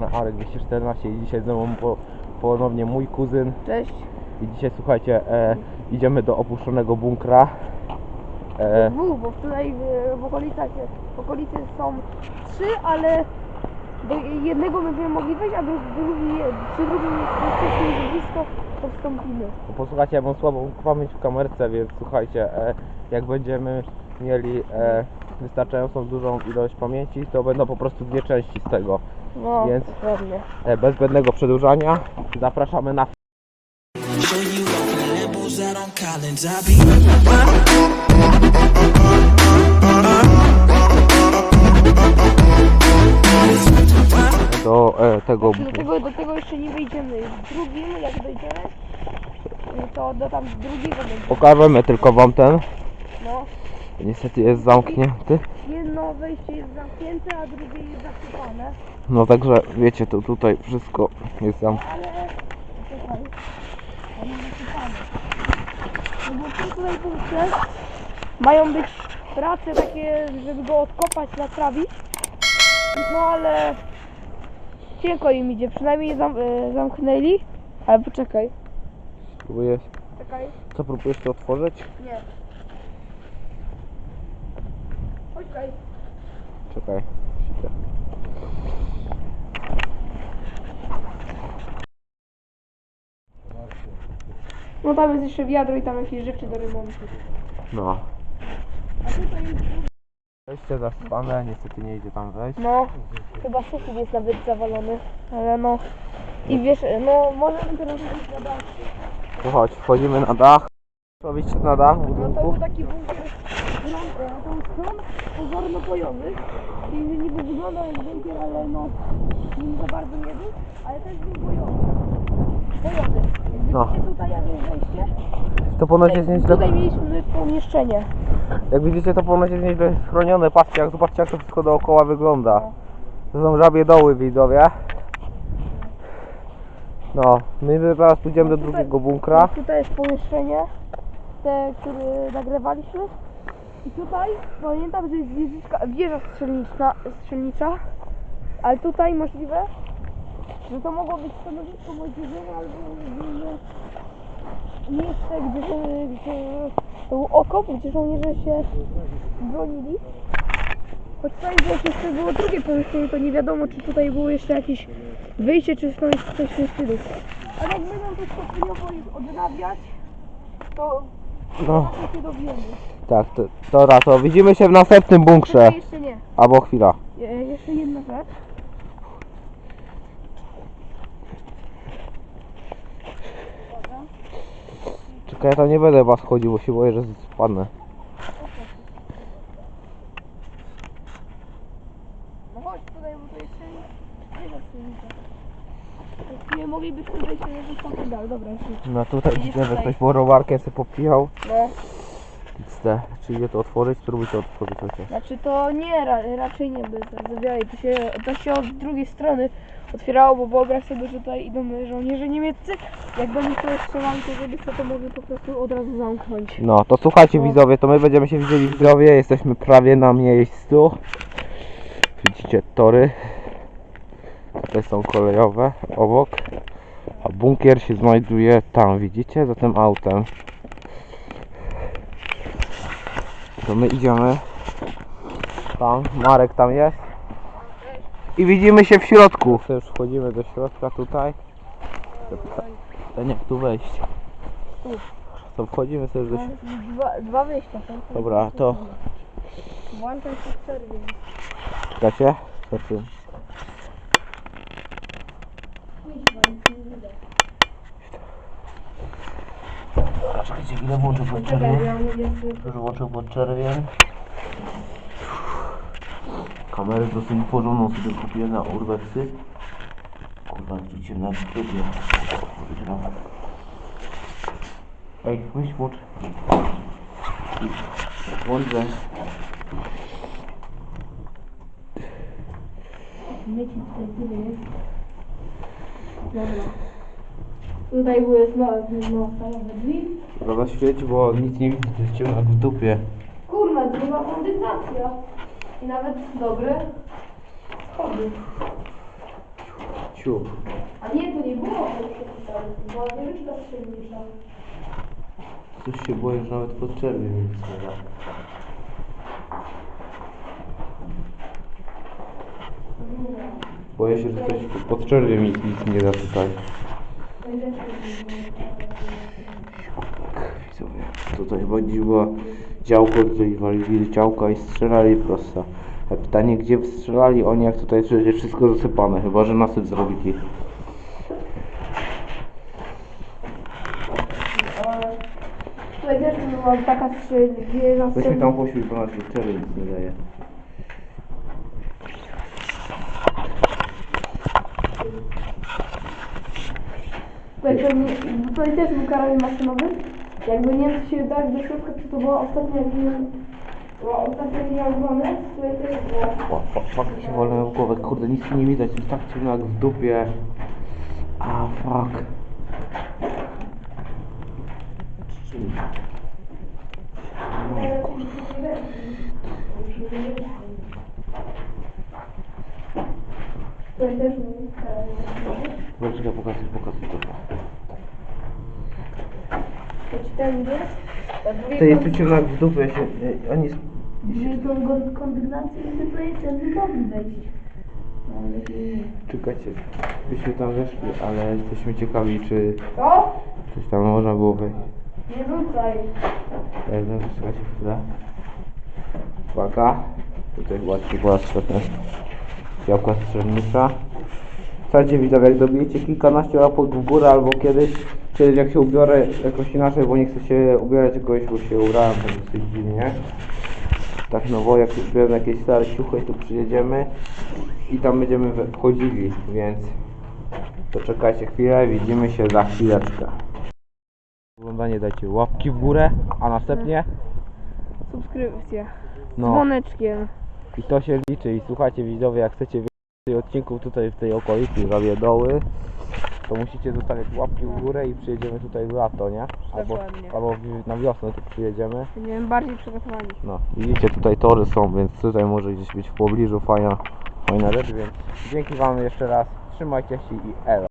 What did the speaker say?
na Arek 214 i dzisiaj mną po, ponownie mój kuzyn Cześć. i dzisiaj słuchajcie, e, idziemy do opuszczonego bunkra. E, Dwóch, bo tutaj e, w okolicach, w okolicy są trzy, ale do jednego będziemy mogli wejść, a drugi, drugi przy drugim jesteśmy blisko, to wstąpimy. posłuchajcie, ja mam słabą pamięć w kamerce, więc słuchajcie, e, jak będziemy mieli e, wystarczającą dużą ilość pamięci, to będą po prostu dwie części z tego. No, Więc-. E, bez zbędnego przedłużania, zapraszamy na do e, tego Do tego, do tego jeszcze nie wejdziemy. W drugim, jak dojdziemy, to do tam drugiego będzie. Pokażemy tylko wam ten. Niestety jest zamknięty. Jedno wejście jest zamknięte, a drugie jest zasypane. No także wiecie, to tutaj wszystko jest zamknięte. Ale czekaj. On jest zasypany. No bo w punkcie mają być prace takie, żeby go odkopać, naprawić. No ale cienko im idzie, przynajmniej zam, e, zamknęli. Ale poczekaj. Próbujesz, Czekaj. co próbujesz to otworzyć? Nie. Czekaj. Idę. No tam jest jeszcze wiadro i tam jakieś rzeczy do remontu. No. A tutaj jest... Wejście zaspane, niestety nie idzie tam wejść. No, chyba sufit jest nawet zawalony, ale no. I wiesz, no możemy teraz iść na dach. To chodź, wchodzimy na dach. Robić na dach No to był taki bunkier, no to był stron pozorno bojowy. I niby wygląda jak bunkier, ale no za bardzo nie był, ale też był bojowy. Bojowy. No. widzicie tutaj jak jest wejście, To ponoć jest nieźle. tutaj mieliśmy pomieszczenie. Jak widzicie to ponoć jest nieźle chronione. Patrzcie jak zobaczcie jak to wszystko dookoła wygląda. To są żabie doły widzowie. No, my teraz pójdziemy do No drugiego bunkra. Tutaj jest pomieszczenie, te, które nagrywaliśmy. I tutaj pamiętam, że jest wieżyczka, wieża strzelnicza, strzelnicza, ale tutaj możliwe, że to mogło być stanowisko młodzieżowe albo miejsce, gdzie, gdzie to był okop, gdzie żołnierze się bronili. Choć tutaj jeszcze było drugie pomieszczenie, to nie wiadomo, czy tutaj było jeszcze jakieś wyjście, czy coś w tym stylu. Ale jak będą to stopniowo odnawiać, to No, tak, to, dobra, to widzimy się w następnym bunkrze. Jeszcze nie. Albo chwila. Je, jeszcze jedna rzecz. Czekaj, ja tam nie będę was chodził, bo się boję, że spadnę. No chodź tutaj, bo to jeszcze nie nie zastrzelnica. Nie dalej. Dobra. No tutaj widzę, że tutaj. ktoś borowarkę sobie popijał. No, XD. Czy idzie to otworzyć? Spróbuj to otworzyć chociaż. znaczy to nie, ra, raczej nie by zawiali. To się, to się od drugiej strony otwierało, bo wyobraź sobie, że tutaj idą żołnierze niemieccy. Jak do nich to strzelali, to żeby to, to mogli po prostu od razu zamknąć. No, to słuchajcie No. widzowie, to my będziemy się widzieli w zdrowie. Jesteśmy prawie na miejscu. Widzicie tory. Tutaj są kolejowe obok. A bunkier się znajduje tam, widzicie? Za tym autem. To my idziemy. Tam, Marek tam jest. I widzimy się w środku. To już wchodzimy do środka tutaj. Jak tu wejść? Tu. To wchodzimy sobie do środka. Dwa, dwa wyjścia są. Dobra, to Włączam się w przerwie. czekacie? Czekajcie, ile włączę pod jeszcze... Już włączył pod czerwień. Kamerę dosyć porządną sobie kupiłem na Urbexy. Kurwa, tu ciemna w dupie. Ej, myśl włącz. Włączę. Myci tutaj tyle jest. Dobra. Tutaj były stalowe drzwi. Dobra, świeć, bo nic nie widzę, to jest ciemno jak w dupie. Kurwa, to była kondensacja. I nawet dobre schody. ślub. A nie, to nie było przepisane, to była wieżyczka strzelnicza. Coś się boję, że nawet pod czerwień nic nie da. Boję się, że coś pod czerwień nic, nic nie da tutaj. Widzowie, tutaj chyba gdzieś była działko, tutaj walili działka i strzelali prosto. A pytanie, gdzie strzelali oni, jak tutaj przecież wszystko zasypane, chyba że nasyp zrobili. Tutaj też była taka strzel- wieża Weźmy tam pośród, bo nas czerwień nic nie daje. Tutaj, pewnie, tutaj też był karabin maszynowy. Jakby Niemcy się dali do środka, czy to była ostatnia linia, była ostatnia linia obrony, tutaj też było. O, o, fuck, się wolę w głowę, kurde, nic nie widać, jest tak ciemno jak w dupie. A, fuck. No, kurde. Tutaj też ja pokazuję, pokazuję, dobra. To ci tędy. To jest tu ciemno jak w dupie, ja się, ja, oni... Jeżeli tą kondygnację, to tutaj tędy mogli wejść. No, ale lepiej nie. Czekajcie, byśmy tam weszli, ale jesteśmy ciekawi, czy Co? coś tam można było wejść. Nie rzucaj. Ja wiem, czekajcie chwilę. Uwaga. Tutaj właśnie była świetna działka strzelnicza. Słuchajcie widzowie, jak dobijecie kilkanaście łapek w górę albo kiedyś, kiedyś jak się ubiorę jakoś inaczej, bo nie chcę się ubierać jakoś, bo się ubrałem tak dosyć dziwnie. Tak nowo, jak ubieram jakieś stare ciuchy, to przyjedziemy i tam będziemy wchodzili, więc to czekajcie chwilę, widzimy się za chwileczkę. Oglądanie dajcie łapki w górę, a następnie Subskrypcję. no Dzwoneczkiem. I to się liczy i słuchajcie widzowie jak chcecie więcej odcinków tutaj w tej okolicy Rawie Doły to musicie zostawiać łapki w górę i przyjedziemy tutaj w lato, nie? Albo, Dokładnie. albo w- na wiosnę tu przyjedziemy. Będziemy bardziej przygotowani. No widzicie tutaj tory są, więc tutaj może gdzieś być w pobliżu fajna, fajna rzecz, więc dzięki wam jeszcze raz, trzymajcie się i elo.